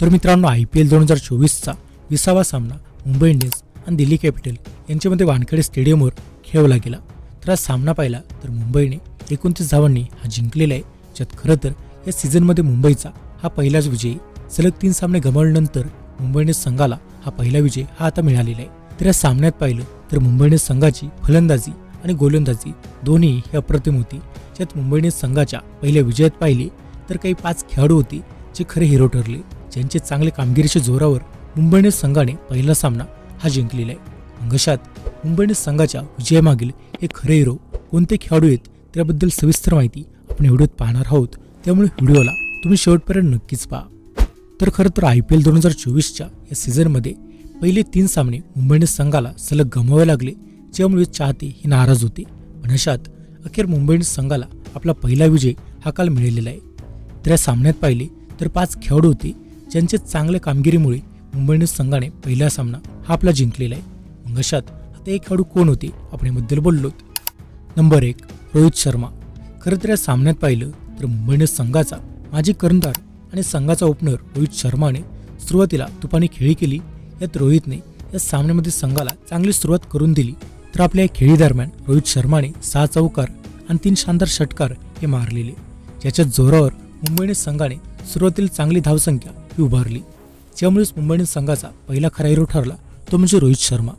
तर मित्रांनो I P L दोन हजार चोवीसचा विसावा सामना मुंबई इंडियन्स आणि दिल्ली कॅपिटल यांच्यामध्ये वानखेडे स्टेडियमवर खेळवला गेला. तर हा सामना पाहिला तर मुंबईने एकोणतीस धावांनी हा जिंकलेला आहे. ज्यात खरं तर या सीझनमध्ये मुंबईचा हा पहिलाच विजय. सलग तीन सामने गमावल्यानंतर मुंबईने संघाला हा पहिला विजय हा आता मिळालेला आहे. तर या सामन्यात पाहिलं तर मुंबईने संघाची फलंदाजी आणि गोलंदाजी दोन्ही ही अप्रतिम होती. ज्यात मुंबईने संघाच्या पहिल्या विजयात पाहिले तर काही पाच खेळाडू होते जे खरे हिरो ठरले. ज्यांचे चांगले कामगिरीच्या जोरावर मुंबईने संघाने पहिला सामना हा जिंकलेला आहे. अंगशात मुंबईने संघाच्या विजयामागील हे खरे हिरो कोणते खेळाडू आहेत त्याबद्दल सविस्तर माहिती आपण व्हिडिओत पाहणार आहोत. त्यामुळे व्हिडिओला तुम्ही शेवटपर्यंत नक्कीच पहा. तर खरं तर आय पी एल दोन हजार चोवीसच्या या सीझनमध्ये पहिले तीन सामने मुंबईने संघाला सलग गमवावे लागले ज्यामुळे चाहते हे नाराज होते. पण अशात अखेर मुंबईने संघाला आपला पहिला विजय हा काल मिळालेला आहे. तर या सामन्यात पाहिले तर पाच खेळाडू होते ज्यांचे चांगल्या कामगिरीमुळे मुंबईने संघाने पहिला सामना हा आपला जिंकलेला आहे. मग अशात आता एक खेळाडू कोण होते? आपण याबद्दल बोललोत. नंबर एक रोहित शर्मा. खरं तर या सामन्यात पाहिलं तर मुंबईने संघाचा माजी कर्णधार आणि संघाचा ओपनर रोहित शर्माने सुरुवातीला तुफानी खेळी केली. यात रोहितने या सामन्यामध्ये संघाला चांगली सुरुवात करून दिली. तर आपल्या या खेळीदरम्यान रोहित शर्माने सहा चौकार आणि तीन शानदार षटकार हे मारलेले. ज्याच्या जोरावर मुंबईने संघाने सुरुवातीला चांगली धावसंख्या ही उभारली. ज्यामुळेच मुंबईने संघाचा पहिला खरा हिरो ठरला तो म्हणजे रोहित शर्मा.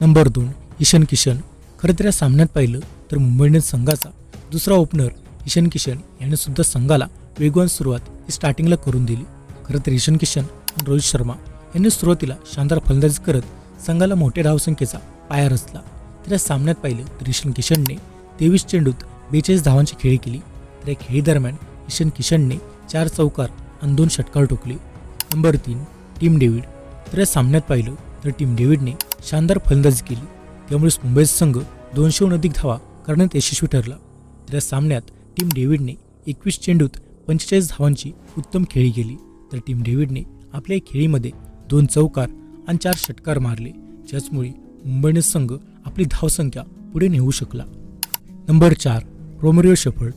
नंबर दोन ईशान किशन. खरं तर या सामन्यात पाहिलं तर मुंबई इंडियन्स संघाचा दुसरा ओपनर ईशान किशन याने सुद्धा संघाला वेगवान सुरुवात ही स्टार्टिंगला करून दिली. खरं तर ईशान किशन आणि रोहित शर्मा यांनी सुरुवातीला शानदार फलंदाजी करत संघाला मोठ्या धावसंख्येचा पाया रचला. तर या सामन्यात पाहिलं तर ईशान किशनने तेवीस चेंडूत बेचाळीस धावांची खेळी केली. तर या खेळीदरम्यान ईशान किशनने चार चौकार आणि दोन षटकार ठोकले. नंबर तीन टीम डेव्हिड. तर या सामन्यात पाहिलं तर टीम डेव्हिडने शानदार फलंदाजी केली. त्यामुळेच मुंबईचा संघ दोनशेहून अधिक धावा करण्यात यशस्वी ठरला. तर या सामन्यात टीम डेव्हिडने एकवीस चेंडूत पंचेचाळीस धावांची उत्तम खेळी केली. तर टीम डेव्हिडने आपल्या या खेळीमध्ये दोन चौकार आणि चार षटकार मारले. ज्याचमुळे मुंबईने संघ आपली धावसंख्या पुढे नेऊ शकला. नंबर चार रोमरिओ शेफर्ड.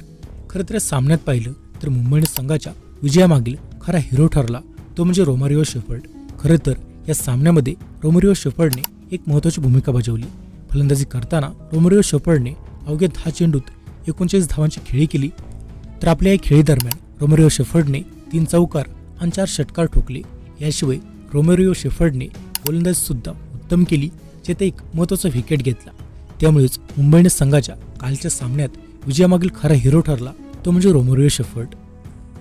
खरं तर सामन्यात पाहिलं तर मुंबईने संघाच्या विजयामागील खरा हिरो ठरला तो म्हणजे रोमारिओ शेफर्ड. खरं तर या सामन्यामध्ये रोमरिओ शेफर्डने एक महत्त्वाची भूमिका बजावली. फलंदाजी करताना रोमरिओ शेफर्डने अवघ्या दहा चेंडूत एकोणचाळीस धावांची खेळी केली. तर आपल्या या खेळीदरम्यान रोमरिओ शेफर्डने तीन चौकार आणि चार षटकार ठोकले. याशिवाय रोमेरिओ शेफर्डने गोलंदाजीसुद्धा उत्तम केली जेथे एक महत्त्वाचा विकेट घेतला. त्यामुळेच मुंबईने संघाच्या कालच्या सामन्यात विजयामागील खरा हिरो ठरला तो म्हणजे रोमेरिओ शेफर्ड.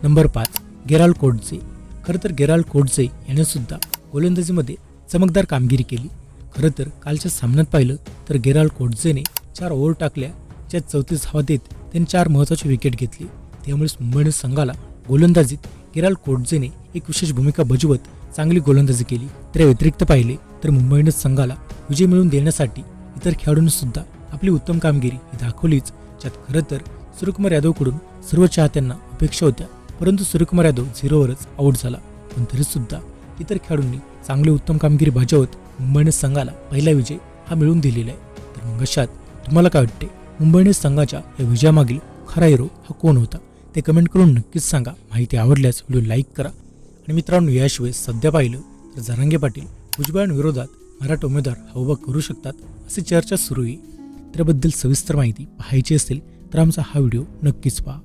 नंबर पाच गेराल कोटजे खरं तर गेराल कोटजे याने सुद्धा गोलंदाजीमध्ये चमकदार कामगिरी केली. खरं तर कालच्या सामन्यात पाहिलं तर गेराल कोटजेने चार ओव्हर टाकल्या ज्यात चौतीस धावा देत त्यांनी चार महत्त्वाची विकेट घेतली. त्यामुळेच मुंबईने संघाला गोलंदाजीत गेराल कोटजेने एक विशेष भूमिका बजावत चांगली गोलंदाजी केली. तर व्यतिरिक्त पाहिले तर मुंबईने संघाला विजय मिळवून देण्यासाठी इतर खेळाडूंनी सुद्धा आपली उत्तम कामगिरी ही दाखवलीच ज्यात खरं तर सूर्यकुमार यादवकडून सर्व चाहत्यांना अपेक्षा होत्या. परंतु सूर्यकुमार यादव झिरोवरच आऊट झाला. पण तरीसुद्धा इतर खेळाडूंनी चांगली उत्तम कामगिरी बजावत मुंबईने संघाला पहिला विजय हा मिळवून दिलेला आहे. तर मग अशात तुम्हाला काय वाटते? मुंबईने संघाच्या या विजयामागील खरा हिरो हा कोण होता? ते कमेंट करून नक्कीच सांगा. माहिती आवडल्यास व्हिडिओ लाईक करा. आणि मित्रांनो याशिवाय सध्या पाहिलं तर जरांगे पाटील भुजबळांविरोधात मराठा उमेदवार हा उभा करू शकतात अशी चर्चा सुरू आहे. त्याबद्दल सविस्तर माहिती पाहायची असेल तर आमचा हा व्हिडिओ नक्कीच पहा.